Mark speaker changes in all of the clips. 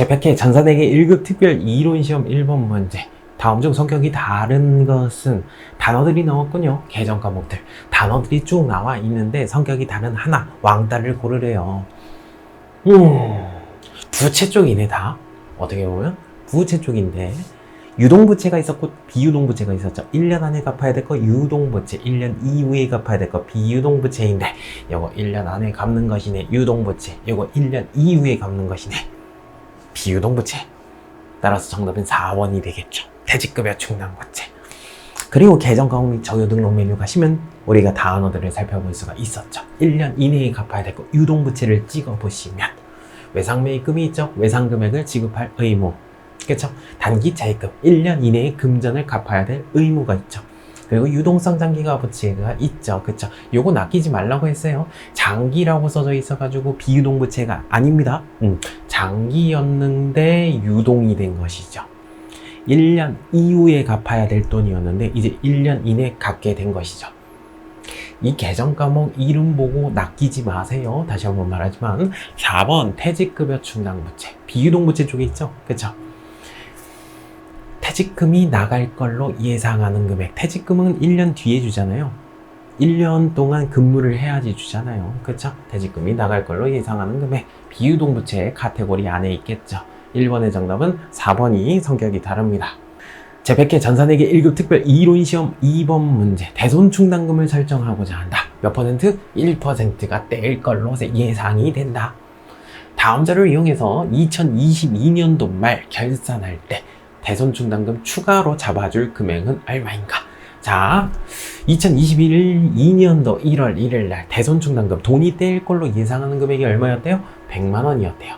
Speaker 1: 제100회 전산에게 1급 특별 이론시험 1번 문제. 다음 중 성격이 다른 것은 단어들이 나왔군요. 개정 과목들. 단어들이 쭉 나와 있는데 성격이 다른 하나, 왕따를 고르래요. 음, 부채 쪽이네, 다. 어떻게 보면 부채 쪽인데. 유동부채가 있었고 비유동부채가 있었죠. 1년 안에 갚아야 될 거 유동부채, 1년 이후에 갚아야 될 거 비유동부채인데 요거 1년 안에 갚는 것이네. 유동부채. 요거 1년 이후에 갚는 것이네. 비유동부채. 따라서 정답은 4번이 되겠죠. 퇴직급여 충당부채. 그리고 개정 과목 및 적용 등록 메뉴 가시면 우리가 단어들을 살펴볼 수가 있었죠. 1년 이내에 갚아야 될거 유동부채를 찍어 보시면 외상매입금이 있죠. 외상금액을 지급할 의무. 그렇죠? 단기 차입금 1년 이내에 금전을 갚아야 될 의무가 있죠. 그리고 유동성 장기가 부채가 있죠. 그렇죠? 요거 낚이지 말라고 했어요. 장기라고 써져 있어가지고 비유동 부채가 아닙니다. 음, 장기였는데 유동이 된 것이죠. 1년 이후에 갚아야 될 돈이었는데 이제 1년 이내 갚게 된 것이죠. 이 개정 과목 이름 보고 낚이지 마세요. 다시 한번 말하지만 4번 퇴직급여 충당부채 비유동부채 쪽에 있죠. 그렇죠? 퇴직금이 나갈 걸로 예상하는 금액. 퇴직금은 1년 뒤에 주잖아요. 1년 동안 근무를 해야지 주잖아요. 그쵸? 퇴직금이 나갈 걸로 예상하는 금액. 비유동부채 카테고리 안에 있겠죠. 1번의 정답은 4번이 성격이 다릅니다. 제100회 전산에게 1급 특별 이론 시험 2번 문제. 대손 충당금을 설정하고자 한다. 몇 퍼센트? 1%가 떼일 걸로 예상이 된다. 다음 자료를 이용해서 2022년도 말 결산할 때 대손충당금 추가로 잡아줄 금액은 얼마인가? 자, 2021 2년도 1월 1일 날 대손충당금 돈이 떼일 걸로 예상하는 금액이 얼마였대요? 100만 원이었대요.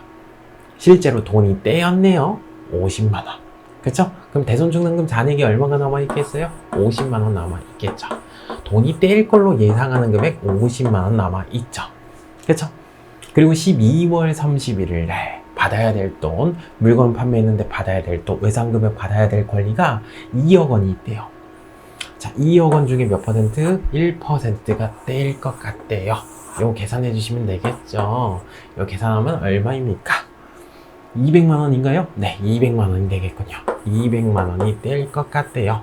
Speaker 1: 실제로 돈이 떼였네요. 50만 원. 그쵸? 그럼 대손충당금 잔액이 얼마가 남아있겠어요? 50만 원 남아있겠죠. 돈이 떼일 걸로 예상하는 금액 50만 원 남아있죠. 그쵸? 그리고 12월 31일 날 받아야 될 돈, 물건 판매했는데 받아야 될 돈, 외상금액 받아야 될 권리가 2억 원이 있대요. 자, 2억 원 중에 몇 퍼센트? 1%가 떼일 것 같대요. 이거 계산해 주시면 되겠죠. 이거 계산하면 얼마입니까? 200만 원인가요? 네, 200만 원이 되겠군요. 200만 원이 떼일 것 같대요.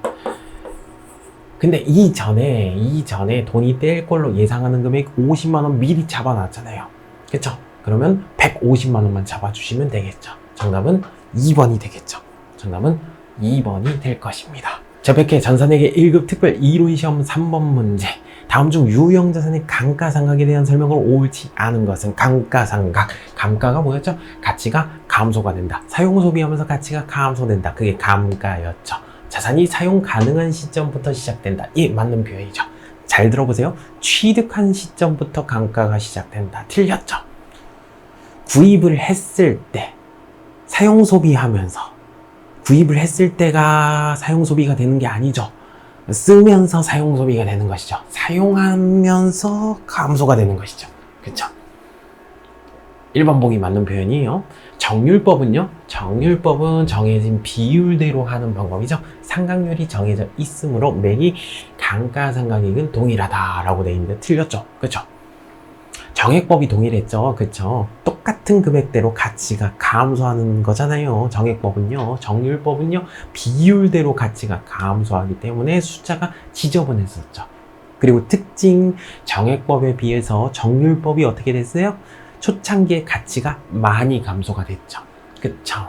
Speaker 1: 근데 이전에, 이전에 돈이 떼일 걸로 예상하는 금액 50만 원 미리 잡아놨잖아요. 그쵸? 그러면 150만 원만 잡아주시면 되겠죠. 정답은 2번이 되겠죠. 정답은 2번이 될 것입니다. 저100회 전산에게 1급 특별 이론 시험 3번 문제. 다음 중 유형 자산의 감가상각에 대한 설명을 옳지 않은 것은 감가상각. 감가가 뭐였죠? 가치가 감소가 된다. 사용 소비하면서 가치가 감소된다. 그게 감가였죠. 자산이 사용 가능한 시점부터 시작된다. 이 맞는 표현이죠. 잘 들어보세요. 취득한 시점부터 감가가 시작된다. 틀렸죠. 구입을 했을 때 사용 소비하면서 구입을 했을 때가 사용 소비가 되는 게 아니죠. 쓰면서 사용 소비가 되는 것이죠. 사용하면서 감소가 되는 것이죠. 그렇죠? 1번 보기 맞는 표현이에요. 정률법은요. 정률법은 정해진 비율대로 하는 방법이죠. 상각률이 정해져 있으므로 매기 감가상각액은 동일하다라고 되어 있는데 틀렸죠. 그렇죠? 정액법이 동일했죠. 그쵸? 똑같은 금액대로 가치가 감소하는 거잖아요. 정액법은요. 정률법은요. 비율대로 가치가 감소하기 때문에 숫자가 지저분했었죠. 그리고 특징 정액법에 비해서 정률법이 어떻게 됐어요? 초창기에 가치가 많이 감소가 됐죠. 그쵸?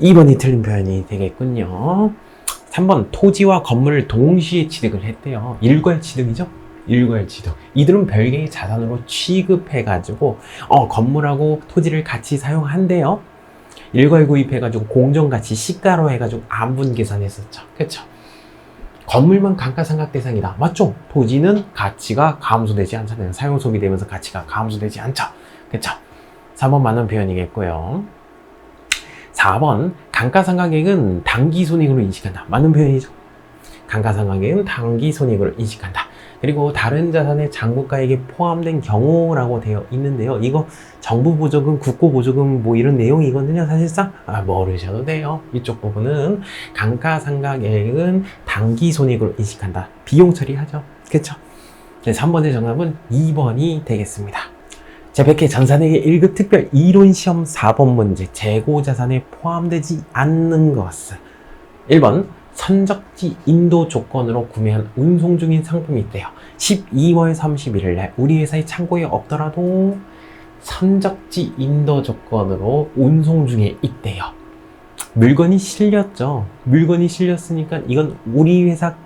Speaker 1: 2번이 틀린 표현이 되겠군요. 3번 토지와 건물을 동시에 취득을 했대요. 일괄 취득이죠? 일괄지도 이들은 별개의 자산으로 취급해가지고 어 건물하고 토지를 같이 사용한대요. 일괄 구입해가지고 공정가치 시가로 해가지고 안분 계산했었죠. 그렇죠? 건물만 감가상각 대상이다. 맞죠? 토지는 가치가 감소되지 않잖아요. 사용 소비되면서 가치가 감소되지 않죠. 그렇죠? 3번 맞는 표현이겠고요. 4번 감가상각액은 단기 손익으로 인식한다. 맞는 표현이죠. 감가상각액은 단기 손익으로 인식한다. 그리고 다른 자산의 장부가액에 포함된 경우라고 되어 있는데요. 이거 정부 보조금, 국고 보조금 뭐 이런 내용이거든요. 사실상 아, 모르셔도 돼요. 이쪽 부분은 감가상각액은 단기 손익으로 인식한다. 비용 처리하죠. 그렇죠? 네, 3번의 정답은 2번이 되겠습니다. 제 100회 전산회계 1급 특별 이론 시험 4번 문제 재고 자산에 포함되지 않는 것은 1번 선적지 인도 조건으로 구매한 운송 중인 상품이 있대요. 12월 31일 날 우리 회사의 창고에 없더라도 선적지 인도 조건으로 운송 중에 있대요. 물건이 실렸죠. 물건이 실렸으니까 이건 우리 회사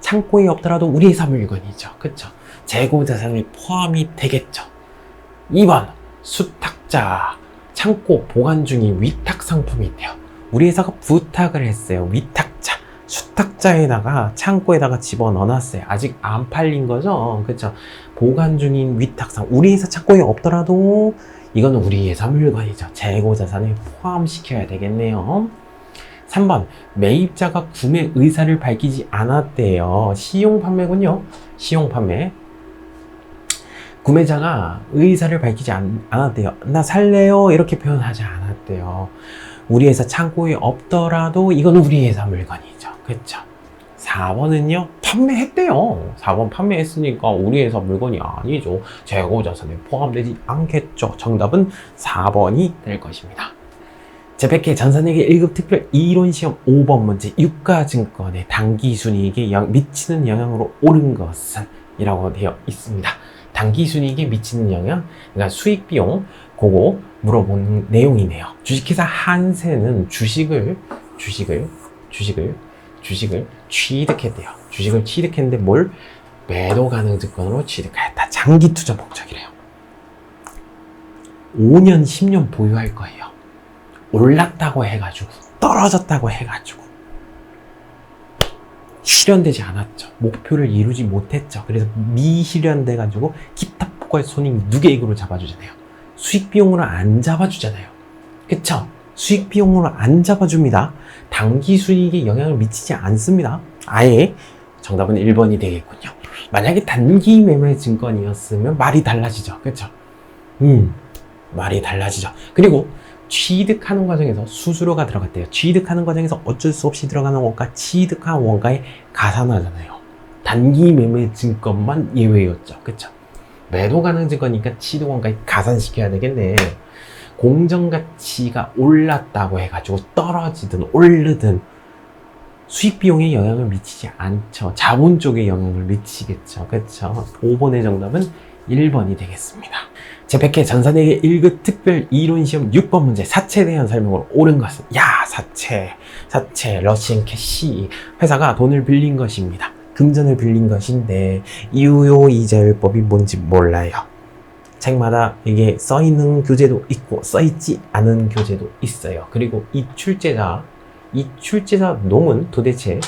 Speaker 1: 창고에 없더라도 우리 회사 물건이죠. 그쵸? 재고 자산에 포함이 되겠죠. 2번 수탁자 창고 보관 중인 위탁 상품이 있대요. 우리 회사가 부탁을 했어요. 위탁자 수탁자에다가 창고에다가 집어 넣어놨어요. 아직 안 팔린 거죠. 그쵸? 보관 중인 위탁상 우리 회사 창고에 없더라도 이거는 우리 회사 물건이죠. 재고 자산에 포함시켜야 되겠네요. 3번 매입자가 구매 의사를 밝히지 않았대요. 시용 판매군요. 시용 판매. 구매자가 의사를 밝히지 않, 않았대요. 나 살래요. 이렇게 표현하지 않았대요. 우리 회사 창고에 없더라도 이건 우리 회사 물건이죠. 그쵸? 4번은요, 판매했대요. 4번 판매했으니까 우리 회사 물건이 아니죠. 재고 자산에 포함되지 않겠죠. 정답은 4번이 될 것입니다. 제100회 전산회계 1급 특별 이론 시험 5번 문제 유가증권의 단기순이익에 영- 미치는 영향으로 옳은 것은? 이라고 되어 있습니다. 단기순이익에 미치는 영향, 그러니까 수익 비용, 그거 물어보는 내용이네요. 주식회사 한세는 주식을, 주식을, 주식을, 주식을 취득했대요. 주식을 취득했는데 뭘? 매도 가능 증권으로 취득하였다. 장기 투자 목적이래요. 5년, 10년 보유할 거예요. 올랐다고 해가지고, 떨어졌다고 해가지고, 실현되지 않았죠. 목표를 이루지 못했죠. 그래서 미실현돼가지고, 기타 포괄 손익 누계액으로 잡아주잖아요. 수익 비용으로 안 잡아주잖아요. 그쵸? 수익 비용으로 안 잡아줍니다. 단기 수익에 영향을 미치지 않습니다. 아예 정답은 1번이 되겠군요. 만약에 단기 매매 증권이었으면 말이 달라지죠. 그쵸? 음, 말이 달라지죠. 그리고 취득하는 과정에서 수수료가 들어갔대요. 취득하는 과정에서 어쩔 수 없이 들어가는 원가, 취득한 원가에 가산하잖아요. 단기 매매 증권만 예외였죠. 그쵸? 매도 가능 증권이니까 취득 원가에 가산시켜야 되겠네. 공정 가치가 올랐다고 해가지고 떨어지든 오르든 수익 비용에 영향을 미치지 않죠. 자본 쪽에 영향을 미치겠죠. 그렇죠. 5번의 정답은 1번이 되겠습니다. 제100회 전산회계 1급 특별 이론 시험 6번 문제 사채에 대한 설명으로 옳은 것은 야 사채 사채 러시안 캐시 회사가 돈을 빌린 것입니다. 금전을 빌린 것인데 유효 이자율법이 뭔지 몰라요. 책마다 이게 써 있는 교재도 있고 써 있지 않은 교재도 있어요. 그리고 이 출제자 이 출제자 놈은 도대체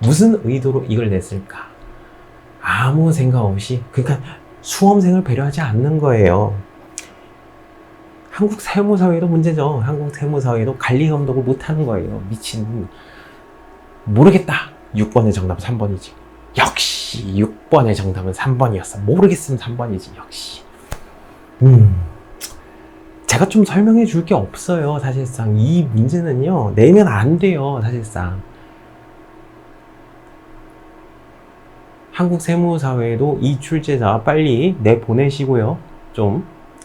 Speaker 1: 무슨 의도로 이걸 냈을까? 아무 생각 없이 그러니까 수험생을 배려하지 않는 거예요. 한국 세무사회도 문제죠. 한국 세무사회도 관리 감독을 못하는 거예요. 미친 모르겠다. 6번의 정답은 3번이지. 역시 6번의 정답은 3번이었어. 모르겠으면 3번이지. 역시. 음. 제가 좀 설명해 줄 게 없어요. 사실상 이 문제는요. 내면 안 돼요. 사실상. 한국 세무사회도 이 출제자 빨리 내 보내시고요. 좀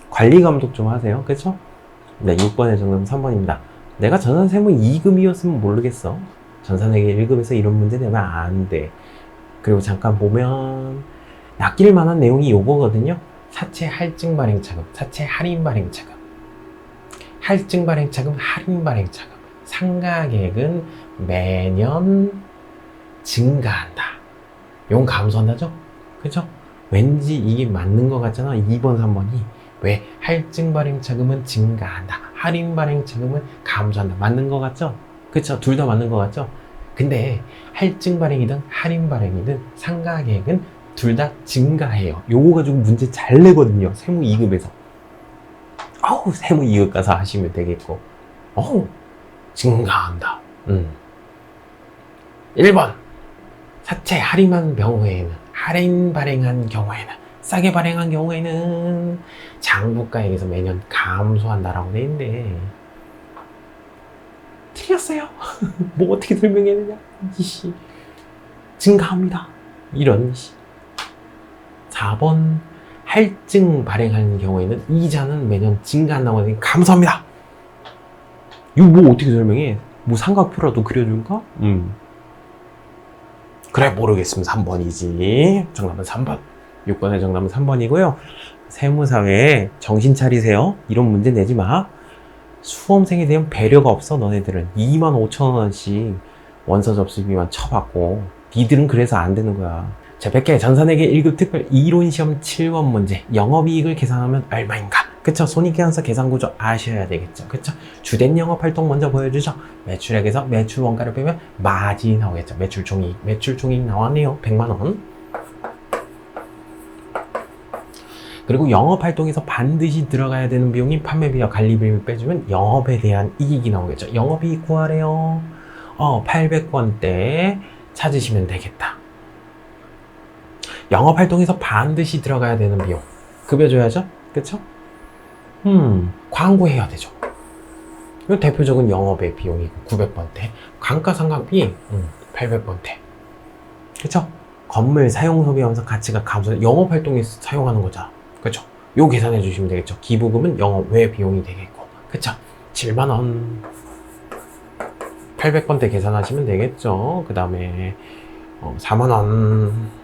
Speaker 1: 관리 감독 좀 하세요. 그쵸? 네, 6번의 정답은 3번입니다. 내가 전산 세무 2급이었으면 모르겠어. 전산회계 1급에서 이런 문제 내면 안 돼. 그리고 잠깐 보면 낚일 만한 내용이 요거거든요. 사채 할증 발행 차금, 사채 할인 발행 차금. 할증 발행 차금, 할인 발행 차금. 상가액은 매년 증가한다. 용 감소한다죠? 그죠? 왠지 이게 맞는 것 같잖아. 2번, 3번이. 왜? 할증 발행 차금은 증가한다. 할인 발행 차금은 감소한다. 맞는 것 같죠? 그쵸? 둘 다 맞는 것 같죠? 근데 할증 발행이든 할인 발행이든 상가 계획은 둘 다 증가해요. 요거 가지고 문제 잘 내거든요. 세무 2급에서. 어우, 세무 2급 가서 하시면 되겠고. 어우, 증가한다. 음. 1번. 사채 할인한 경우에는, 할인 발행한 경우에는, 싸게 발행한 경우에는 장부가액에서 매년 감소한다라고 돼 있는데, 틀렸어요. 뭐 어떻게 설명해야 되냐? 증가합니다. 이런 씨. 4번 할증 발행하는 경우에는 이자는 매년 증가한다고 하니 감사합니다. 이거 뭐 어떻게 설명해? 뭐 삼각표라도 그려줄까? 음. 그래 모르겠습니다. 3번이지. 정답은 3번. 6번의 정답은 3번이고요. 세무사회에 정신 차리세요. 이런 문제 내지 마. 수험생에 대한 배려가 없어 너네들은 2만 5천 원씩 원서 접수비만 쳐받고 니들은 그래서 안 되는 거야. 자, 100개 전산회계 1급 특별 이론 시험 7번 문제. 영업이익을 계산하면 얼마인가? 그쵸? 손익계산서 계산구조 아셔야 되겠죠. 그쵸? 주된 영업활동 먼저 보여주죠. 매출액에서 매출 원가를 빼면 마진이 나오겠죠. 매출 총익. 매출 총익 나왔네요. 100만원. 그리고 영업활동에서 반드시 들어가야 되는 비용이 판매비와 관리비를 빼주면 영업에 대한 이익이 나오겠죠. 영업이익 구하래요. 어, 800원대 찾으시면 되겠다. 영업 활동에서 반드시 들어가야 되는 비용. 급여줘야죠? 그쵸? 음, 광고해야 되죠. 이 대표적인 영업의 비용이고 900번대. 감가상각비 음, 800번대. 그쵸? 건물 사용 소비하면서 가치가 감소. 영업 활동에서 사용하는 거잖아. 그쵸? 요 계산해 주시면 되겠죠. 기부금은 영업 외 비용이 되겠고. 그쵸? 7만원. 800번대 계산하시면 되겠죠. 그 다음에 어, 4만원.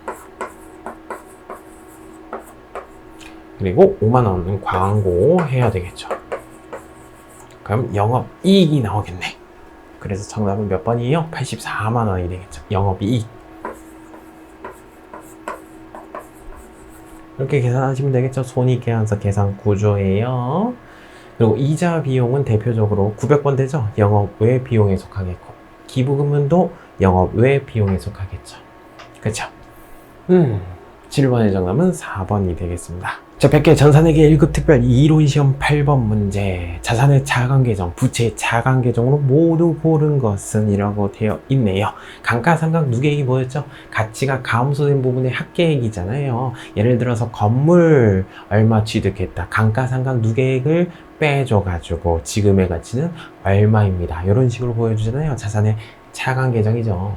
Speaker 1: 그리고 5만 원은 광고 해야 되겠죠. 그럼 영업 이익이 나오겠네. 그래서 정답은 몇 번이에요? 84만 원이 되겠죠. 영업 이익. 이렇게 계산하시면 되겠죠. 손익계산서 계산 구조예요. 그리고 이자 비용은 대표적으로 900번 되죠. 영업 외 비용에 속하겠고 기부금은도 영업 외 비용에 속하겠죠. 그렇죠? 음, 7번의 정답은 4번이 되겠습니다. 자, 100개 전산회계 1급 특별 이론 시험 8번 문제. 자산의 차감 계정, 부채의 차감 계정으로 모두 고른 것은 이라고 되어 있네요. 감가상각 누계액이 뭐였죠? 가치가 감소된 부분의 합계액이잖아요. 예를 들어서 건물 얼마 취득했다. 감가상각 누계액을 빼줘가지고 지금의 가치는 얼마입니다. 이런 식으로 보여주잖아요. 자산의 차감 계정이죠.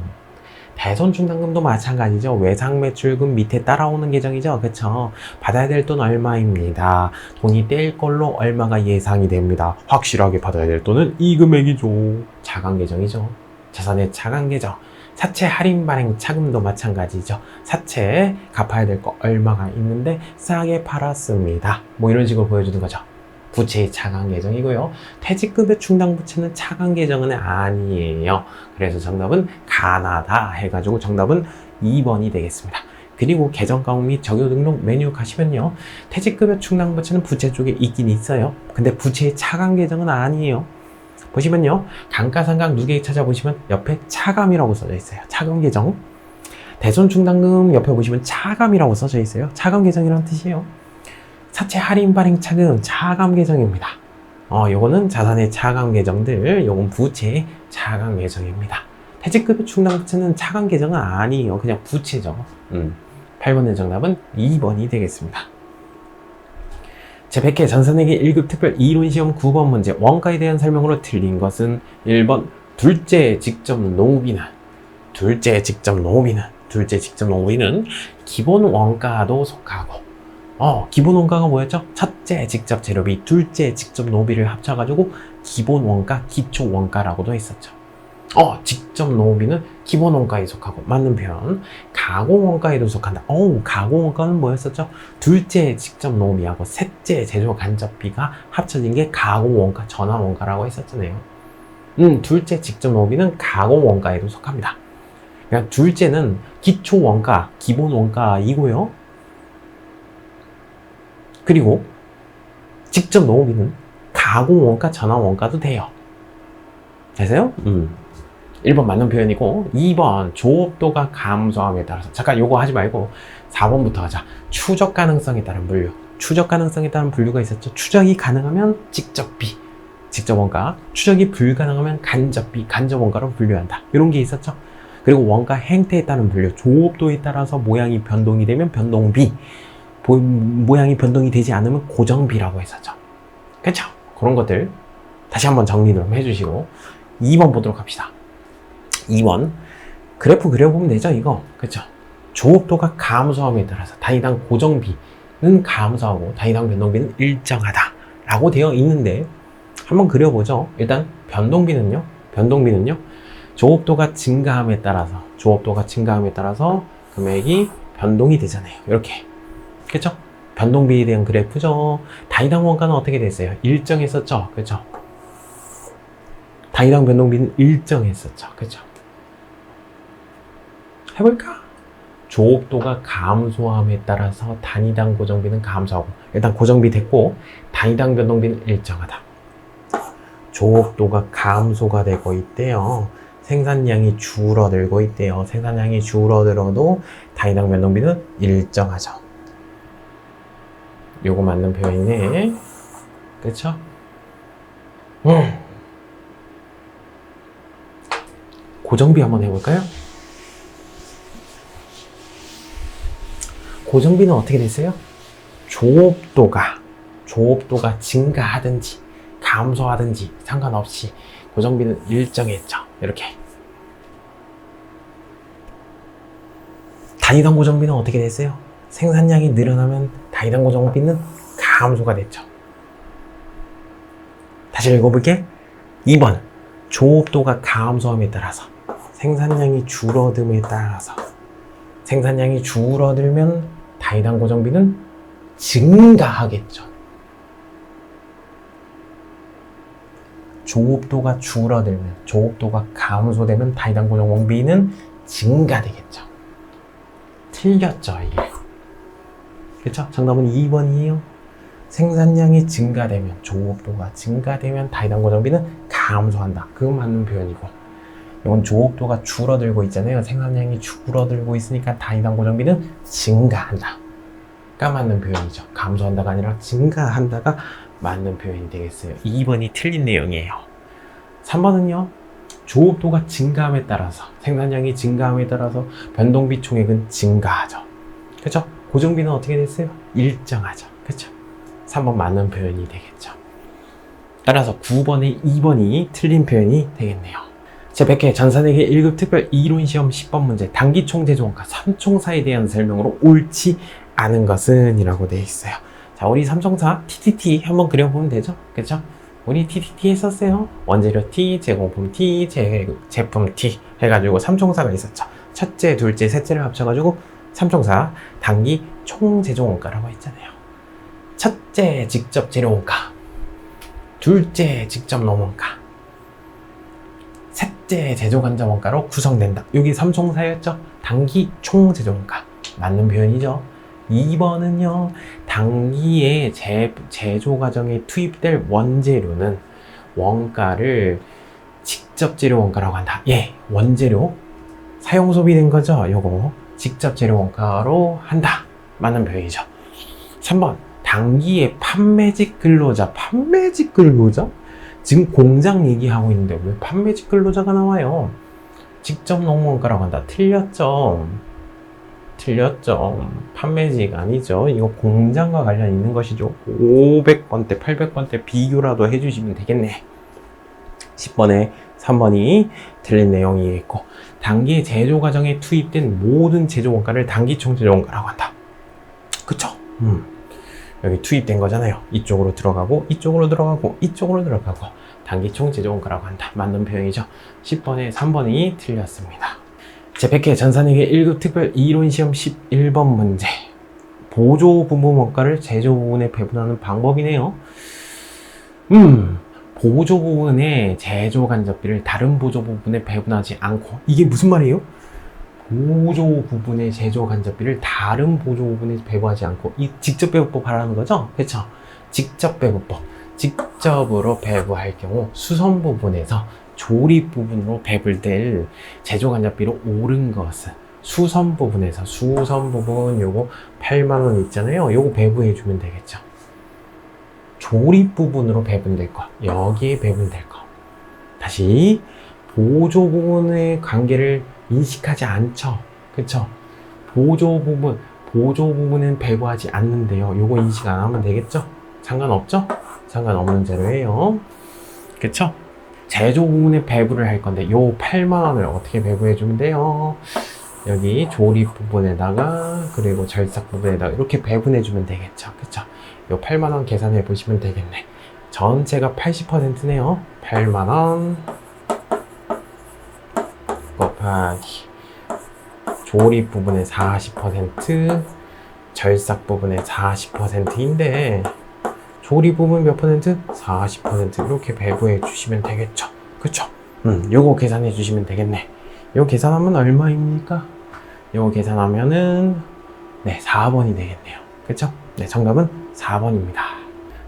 Speaker 1: 대손 충당금도 마찬가지죠. 외상 매출금 밑에 따라오는 계정이죠. 그쵸? 받아야 될 돈 얼마입니다. 돈이 떼일 걸로 얼마가 예상이 됩니다. 확실하게 받아야 될 돈은 이 금액이죠. 차감 계정이죠. 자산의 차감 계정. 사채 할인 발행 차금도 마찬가지죠. 사채 갚아야 될 거 얼마가 있는데 싸게 팔았습니다. 뭐 이런 식으로 보여주는 거죠. 부채의 차감 계정이고요. 퇴직급여 충당 부채는 차감 계정은 아니에요. 그래서 정답은 가나다 해가지고 정답은 2번이 되겠습니다. 그리고 계정 가공 및 적용 등록 메뉴 가시면요. 퇴직급여 충당 부채는 부채 쪽에 있긴 있어요. 근데 부채의 차감 계정은 아니에요. 보시면요. 감가상각 누계획 찾아보시면 옆에 차감이라고 써져 있어요. 차감 계정. 대손 충당금 옆에 보시면 차감이라고 써져 있어요. 차감 계정이라는 뜻이에요. 사채 할인 발행 차금 차감 계정입니다. 어, 요거는 자산의 차감 계정들, 요건 부채 차감 계정입니다. 퇴직급여 충당 부채는 차감 계정은 아니에요. 그냥 부채죠. 음. 8번의 정답은 2번이 되겠습니다. 제100회 전산회계 1급 특별 이론시험 9번 문제 원가에 대한 설명으로 틀린 것은 1번 둘째 직접 노비는 둘째 직접 노비는 둘째 직접 노비는 기본 원가도 속하고 어, 기본 원가가 뭐였죠? 첫째 직접 재료비, 둘째 직접 노비를 합쳐가지고 기본 원가, 기초 원가라고도 했었죠. 어, 직접 노비는 기본 원가에 속하고 맞는 표현. 가공 원가에도 속한다. 어우, 가공 원가는 뭐였었죠? 둘째 직접 노비하고 셋째 제조 간접비가 합쳐진 게 가공 원가, 전환 원가라고 했었잖아요. 음, 둘째 직접 노비는 가공 원가에도 속합니다. 그러니까 둘째는 기초 원가, 기본 원가이고요. 그리고 직접 노비는 가공 원가, 전환 원가도 돼요. 되세요? 음. 1번 맞는 표현이고 2번 조업도가 감소함에 따라서 잠깐 요거 하지 말고 4번부터 하자. 추적 가능성에 따른 분류. 추적 가능성에 따른 분류가 있었죠. 추적이 가능하면 직접비, 직접 원가. 추적이 불가능하면 간접비, 간접 원가로 분류한다. 이런 게 있었죠. 그리고 원가 행태에 따른 분류. 조업도에 따라서 모양이 변동이 되면 변동비. 모양이 변동이 되지 않으면 고정비라고 했었죠. 그쵸? 그런 것들 다시 한번 정리 좀 해주시고 2번 보도록 합시다. 2번 그래프 그려보면 되죠 이거 그쵸? 조업도가 감소함에 따라서 단위당 고정비 감소하고 다이당 변동비는 일정하다 라고 되어 있는데 한번 그려보죠. 일단 변동비는요. 변동비는요. 조업도가 증가함에 따라서 조업도가 증가함에 따라서 금액이 변동이 되잖아요. 이렇게 그렇죠? 변동비에 대한 그래프죠. 다이당 원가는 어떻게 됐어요? 일정했었죠. 그렇죠? 다이당 변동비는 일정했었죠. 그렇죠? 해볼까? 조업도가 감소함에 따라서 단위당 고정비는 감소하고 일단 고정비 됐고 단위당 변동비는 일정하다. 조업도가 감소가 되고 있대요. 생산량이 줄어들고 있대요. 생산량이 줄어들어도 단위당 변동비는 일정하죠. 요거 맞는 표현이네. 그쵸? 음. 고정비 한번 해볼까요? 고정비는 어떻게 됐어요? 조업도가 조업도가 증가하든지 감소하든지 상관없이 고정비는 일정했죠. 이렇게 단위당 고정비는 어떻게 됐어요? 생산량이 늘어나면 단위당 고정비는 감소가 됐죠. 다시 읽어볼게. 2번 조업도가 감소함에 따라서 생산량이 줄어듦에 따라서 생산량이 줄어들면 단위당 고정비는 증가하겠죠. 조업도가 줄어들면, 조업도가 감소되면 단위당 고정비는 증가되겠죠. 틀렸죠, 이게. 그쵸? 정답은 2번이에요. 생산량이 증가되면, 조업도가 증가되면 단위당 고정비는 감소한다. 그거 맞는 표현이고. 이건 조업도가 줄어들고 있잖아요. 생산량이 줄어들고 있으니까 단위당 고정비는 증가한다. 가 맞는 표현이죠. 감소한다가 아니라 증가한다가 맞는 표현이 되겠어요. 2번이 틀린 내용이에요. 3번은요. 조업도가 증가함에 따라서 생산량이 증가함에 따라서 변동비 총액은 증가하죠. 그렇죠? 고정비는 어떻게 됐어요? 일정하죠. 그렇죠? 3번 맞는 표현이 되겠죠. 따라서 9번에 2번이 틀린 표현이 되겠네요. 제100회 전산회계 1급 특별 이론 시험 10번 문제 단기총 제조원가 삼총사에 대한 설명으로 옳지 않은 것은 이라고 되어 있어요. 자, 우리 삼총사 TTT 한번 그려보면 되죠? 그쵸? 우리 TTT 했었어요. 원재료 T, 제공품 T, 제, 제품 T 해가지고 삼총사가 있었죠. 첫째, 둘째, 셋째를 합쳐가지고 삼총사 단기 총 제조원가라고 했잖아요. 첫째, 직접 재료원가. 둘째, 직접 농원가. 셋째 제조관자 원가로 구성된다. 여기 삼총사였죠? 단기 총 제조원가. 맞는 표현이죠. 2번은요, 단기의 제, 제조 과정에 투입될 원재료는 원가를 직접 재료 원가라고 한다. 예, 원재료. 사용 소비된 거죠? 요거. 직접 재료 원가로 한다. 맞는 표현이죠. 3번. 단기의 판매직 근로자. 판매직 근로자? 지금 공장 얘기하고 있는데 왜 판매직 근로자가 나와요? 직접 농원가라고 한다. 틀렸죠. 틀렸죠. 판매직 아니죠. 이거 공장과 관련 있는 것이죠. 500번대, 800번대 비교라도 해주시면 되겠네. 10번에 3번이 틀린 내용이 있고 단기 제조 과정에 투입된 모든 제조 원가를 단기총 제조 원가라고 한다. 그쵸? 음. 여기 투입된 거잖아요. 이쪽으로 들어가고 이쪽으로 들어가고 이쪽으로 들어가고 단기총 제조 원가라고 한다. 맞는 표현이죠. 10번에 3번이 틀렸습니다. 제100회 전산회계 1급 특별 이론 시험 11번 문제. 보조 부분 원가를 제조 부분에 배분하는 방법이네요. 음, 보조 부분의 제조 간접비를 다른 보조 부분에 배분하지 않고 이게 무슨 말이에요? 보조 부분의 제조 간접비를 다른 보조 부분에 배분하지 않고 이 직접 배분법 하라는 거죠? 그렇죠? 직접 배분법. 직접으로 배부할 경우 수선 부분에서 조립 부분으로 배불될 제조 간접비로 오른 것은 수선 부분에서 수선 부분 요거 8만 원 있잖아요. 요거 배부해 주면 되겠죠. 조립 부분으로 배분될 거 여기에 배분될 거 다시 보조 부분의 관계를 인식하지 않죠. 그쵸? 보조 부분 보조 부분은 배부하지 않는데요. 요거 인식 안 하면 되겠죠? 상관없죠? 상관없는 재료예요. 그쵸? 제조 부분에 배부를 할 건데 요 8만 원을 어떻게 배부해 주면 돼요? 여기 조립 부분에다가 그리고 절삭 부분에다가 이렇게 배분해 주면 되겠죠. 그쵸? 요 8만 원 계산해 보시면 되겠네. 전체가 80%네요. 8만 원 곱하기 조립 부분의 40% 절삭 부분의 40%인데 조립 부분 몇 퍼센트? 40% 이렇게 배부해 주시면 되겠죠. 그쵸? 음, 요거 계산해 주시면 되겠네. 요 계산하면 얼마입니까? 요거 계산하면은 네, 4번이 되겠네요. 그쵸? 네, 정답은 4번입니다.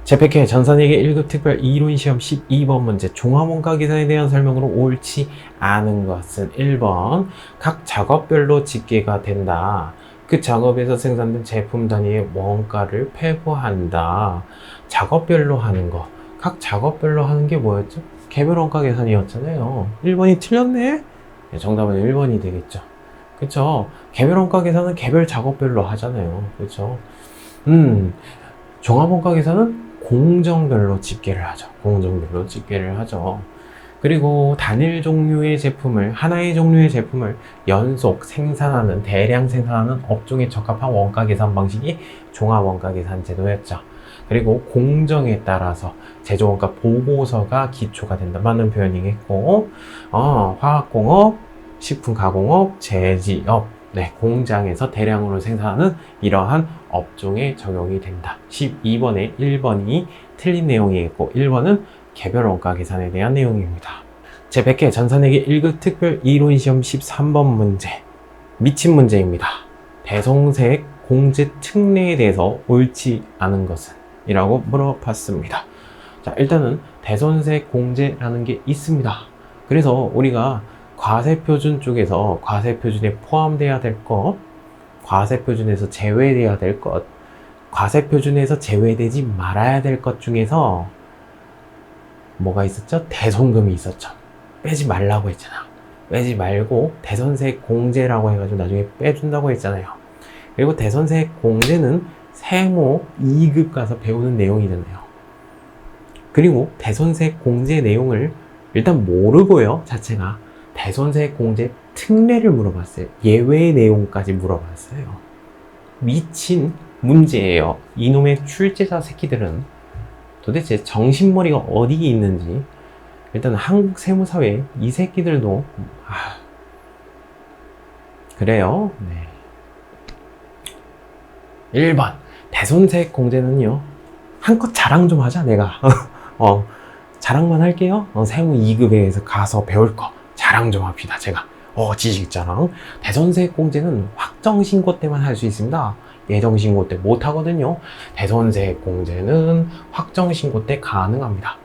Speaker 1: 제100회 전산예계 1급 특별 이론 시험 12번 문제 종합원가 계산에 대한 설명으로 옳지 않은 것은 1번 각 작업별로 집계가 된다. 그 작업에서 생산된 제품 단위의 원가를 배부한다. 작업별로 하는 거. 각 작업별로 하는 게 뭐였죠? 개별 원가 계산이었잖아요. 1번이 틀렸네? 네, 정답은 1번이 되겠죠. 그쵸? 개별 원가 계산은 개별 작업별로 하잖아요. 그쵸? 음, 종합 원가 계산은 공정별로 집계를 하죠. 공정별로 집계를 하죠. 그리고 단일 종류의 제품을, 하나의 종류의 제품을 연속 생산하는, 대량 생산하는 업종에 적합한 원가 계산 방식이 종합 원가 계산 제도였죠. 그리고 공정에 따라서 제조원가 보고서가 기초가 된다는 표현이 있고, 어, 화학공업, 식품가공업, 제지업, 네, 공장에서 대량으로 생산하는 이러한 업종에 적용이 된다. 12번에 1번이 틀린 내용이겠고, 1번은 개별 원가 계산에 대한 내용입니다. 제100회 전산회계 1급 특별 이론 시험 13번 문제. 미친 문제입니다. 대성색 공제 특례에 대해서 옳지 않은 것은? 이라고 물어봤습니다. 자, 일단은 대선색 공제라는 게 있습니다. 그래서 우리가 과세표준 쪽에서 과세표준에 포함돼야 될 것, 과세표준에서 제외돼야 될 것, 과세표준에서 제외되지 말아야 될 것 중에서 뭐가 있었죠? 대손금이 있었죠. 빼지 말라고 했잖아. 빼지 말고 대선세 공제라고 해가지고 나중에 빼준다고 했잖아요. 그리고 대선세 공제는 세모 2급 가서 배우는 내용이잖아요. 그리고 대선세 공제 내용을 일단 모르고요, 자체가. 대선세 공제 특례를 물어봤어요. 예외 내용까지 물어봤어요. 미친 문제예요. 이놈의 출제자 새끼들은 도대체 정신머리가 어디에 있는지 일단 한국 세무사회 이 새끼들도 아, 그래요. 네. 1번 대손색 공제는요 한껏 자랑 좀 하자 내가 어 자랑만 할게요 어, 세무 2급에서 가서 배울 거 자랑 좀 합시다 제가. 어 지식 자랑. 대손색 공제는 확정 신고 때만 할 수 있습니다. 예정 신고 때 못 하거든요. 대손색 공제는 확정 신고 때 가능합니다.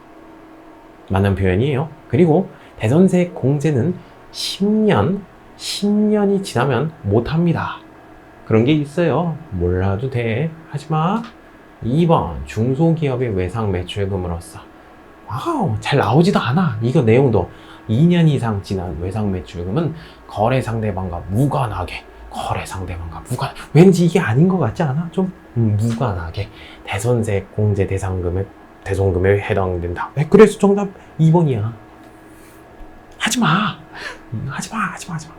Speaker 1: 맞는 표현이에요. 그리고 대손색 공제는 10년 10년이 지나면 못 합니다. 그런 게 있어요. 몰라도 돼. 하지마. 2번 중소기업의 외상 매출금으로서 와우 잘 나오지도 않아. 이거 내용도 2년 이상 지난 외상 매출금은 거래 상대방과 무관하게 거래 상대방과 무관 왠지 이게 아닌 것 같지 않아? 좀 음, 무관하게 대선세 공제 대상금에 대손금에 해당된다. 네, 그래서 정답 2번이야. 하지마. 음, 하지마 하지마 하지마.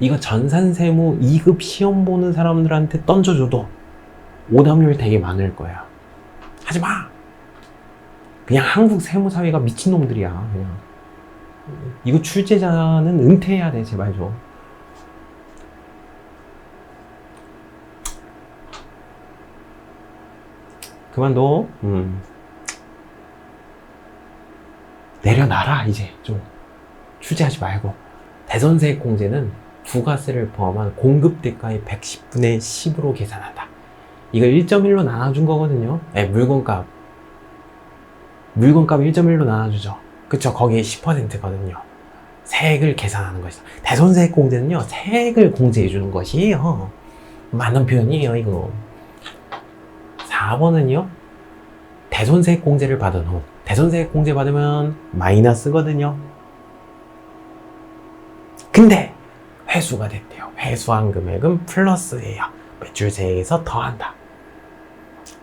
Speaker 1: 이거 전산세무 2급 시험 보는 사람들한테 던져줘도 오답률 되게 많을 거야. 하지 마! 그냥 한국 세무사회가 미친놈들이야, 그냥. 이거 출제자는 은퇴해야 돼, 제발 좀. 그만둬. 음. 내려놔라, 이제. 좀. 출제하지 말고. 대선세 공제는 부가세를 포함한 공급 대가의 110분의 10으로 계산한다. 이거 1.1로 나눠준 거거든요. 네, 물건값. 물건값 1.1로 나눠주죠. 그쵸? 거기에 10%거든요. 세액을 계산하는 것이죠. 대손세액 공제는요, 세액을 공제해주는 것이에요. 많은 표현이에요, 이거. 4번은요, 대손세액 공제를 받은 후, 대손세액 공제 받으면 마이너스거든요. 근데, 회수가 됐대요. 회수한 금액은 플러스예요. 매출세액에서 더한다.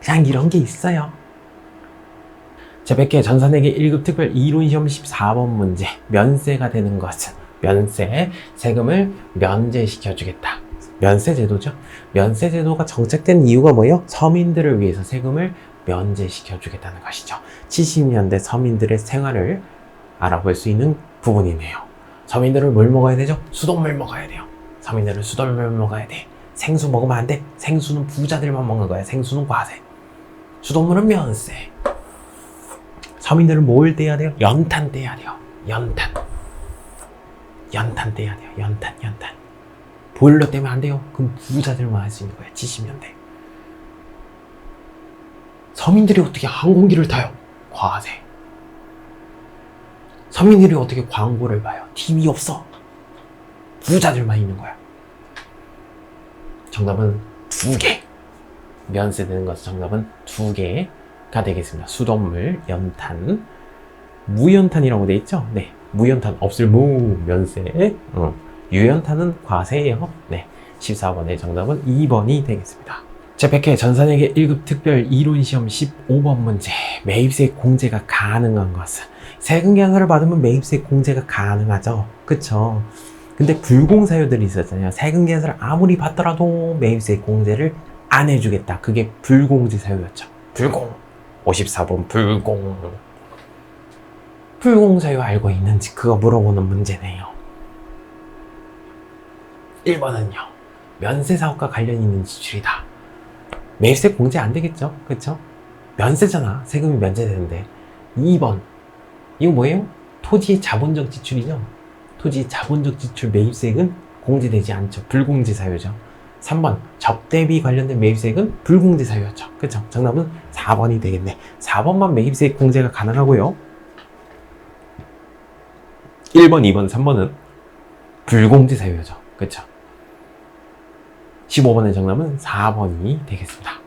Speaker 1: 그냥 이런 게 있어요. 제100개 전산회계 1급 특별 이론시험 14번 문제. 면세가 되는 것은 면세, 세금을 면제시켜 주겠다. 면세 제도죠. 면세 제도가 정책된 이유가 뭐예요? 서민들을 위해서 세금을 면제시켜 주겠다는 것이죠. 70년대 서민들의 생활을 알아볼 수 있는 부분이네요. 서민들은 뭘 먹어야 되죠? 수돗물 먹어야 돼요. 서민들은 수돗물 먹어야 돼. 생수 먹으면 안 돼. 생수는 부자들만 먹는 거야. 생수는 과세. 수돗물은 면세. 서민들은 뭘 떼야 돼요? 연탄 떼야 돼요. 연탄. 연탄 떼야 돼요. 연탄, 연탄. 보일러 떼면 안 돼요. 그럼 부자들만 할 수 있는 거예요. 70년대. 서민들이 어떻게 항공기를 타요? 과세. 서민들이 어떻게 광고를 봐요? TV 없어. 부자들만 있는 거야. 정답은 두 개. 면세 되는 것은 정답은 두 개 가 되겠습니다. 수돗물, 연탄, 무연탄이라고 돼 있죠? 네. 무연탄 없을 무, 면세. 어. 유연탄은 과세예요. 네. 14번의 정답은 2번이 되겠습니다. 제100회 전산회계 1급 특별 이론 시험 15번 문제. 매입세 공제가 가능한 것은 세금 계산서를 받으면 매입세 공제가 가능하죠. 그쵸? 근데 불공사유들이 있었잖아요. 세금 계산서를 아무리 받더라도 매입세 공제를 안 해주겠다. 그게 불공제 사유였죠. 불공. 54번 불공. 불공사유 알고 있는지 그거 물어보는 문제네요. 1번은요. 면세 사업과 관련 있는 지출이다. 매입세 공제 안 되겠죠? 그쵸? 면세잖아. 세금이 면제되는데. 2번. 이거 뭐예요? 토지의 자본적 지출이죠? 토지의 자본적 지출 매입세액은 공제되지 않죠. 불공제 사유죠. 3번. 접대비 관련된 매입세액은 불공제 사유였죠. 그쵸? 정답은 4번이 되겠네. 4번만 매입세액 공제가 가능하고요. 1번, 2번, 3번은 불공제 사유죠. 그쵸? 15번의 정답은 4번이 되겠습니다.